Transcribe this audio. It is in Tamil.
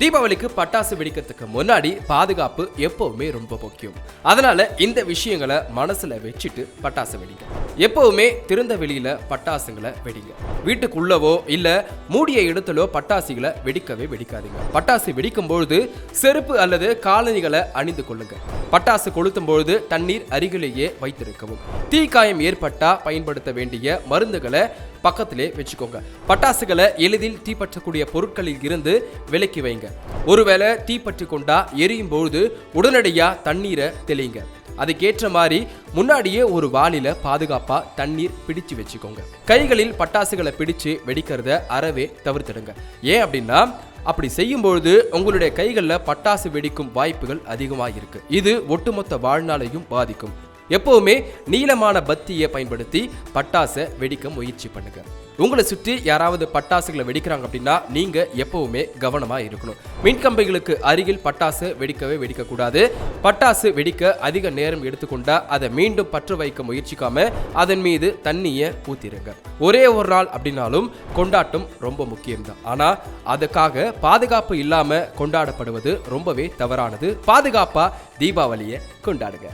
தீபாவளிக்கு பட்டாசு வெடிக்கிறதுக்கு முன்னாடி பாதுகாப்பு எப்பவுமே ரொம்ப முக்கியம். அதனால இந்த விஷயங்களை மனசுல வச்சுட்டு பட்டாசு வெடிங்க. எப்பவுமே திறந்த வெளியில பட்டாசுங்களை வெடிங்க. வீட்டுக்குள்ளவோ இல்ல மூடிய இடத்துலோ பட்டாசுகளை வெடிக்கவே வெடிக்காதீங்க. பட்டாசு வெடிக்கும் பொழுது செருப்பு அல்லது காலணிகளை அணிந்து கொள்ளுங்க. பட்டாசு கொளுத்தும் பொழுது தண்ணீர் அருகிலேயே வைத்திருக்கவும். தீக்காயம் ஏற்பட்டா பயன்படுத்த வேண்டிய மருந்துகளை பக்கத்திலே வச்சுக்கோங்க. பட்டாசுகளை எளிதில் தீப்பற்றக்கூடிய பொருட்களில் இருந்து விலக்கி வைங்க. ஒருவேளை தீப்பற்றி கொண்டா எரியும் பொழுது உடனடியா தண்ணீரை தெளிங்க. அதுக்கேற்ற மாதிரி முன்னாடியே ஒரு வாளில பாதுகாப்பா தண்ணீர் பிடிச்சு வச்சுக்கோங்க. கைகளில் பட்டாசுகளை பிடிச்சு வெடிக்கிறத அறவே தவிர்த்திடுங்க. ஏன் அப்படின்னா அப்படி செய்யும்பொழுது உங்களுடைய கைகளில் பட்டாசு வெடிக்கும் வாய்ப்புகள் அதிகமாக இருக்கு இது ஒட்டுமொத்த வாழ்நாளையும் பாதிக்கும். எப்போவுமே நீளமான பத்தியை பயன்படுத்தி பட்டாசை வெடிக்க முயற்சி பண்ணுங்க. உங்களை சுற்றி யாராவது பட்டாசுகளை வெடிக்கிறாங்க அப்படின்னா நீங்க எப்பவுமே கவனமா இருக்கணும். மின்கம்பிகளுக்கு அருகில் பட்டாசு வெடிக்கவே வெடிக்கக்கூடாது. பட்டாசு வெடிக்க அதிக நேரம் எடுத்துக்கொண்டா அதை மீண்டும் பற்ற வைக்க முயற்சிக்காம அதன் மீது தண்ணியை ஊத்திருங்க. ஒரே ஒரு நாள் அப்படின்னாலும் கொண்டாட்டம் ரொம்ப முக்கியம்தான். ஆனா அதுக்காக பாதுகாப்பு இல்லாம கொண்டாடப்படுவது ரொம்பவே தவறானது. பாதுகாப்பா தீபாவளியை கொண்டாடுங்க.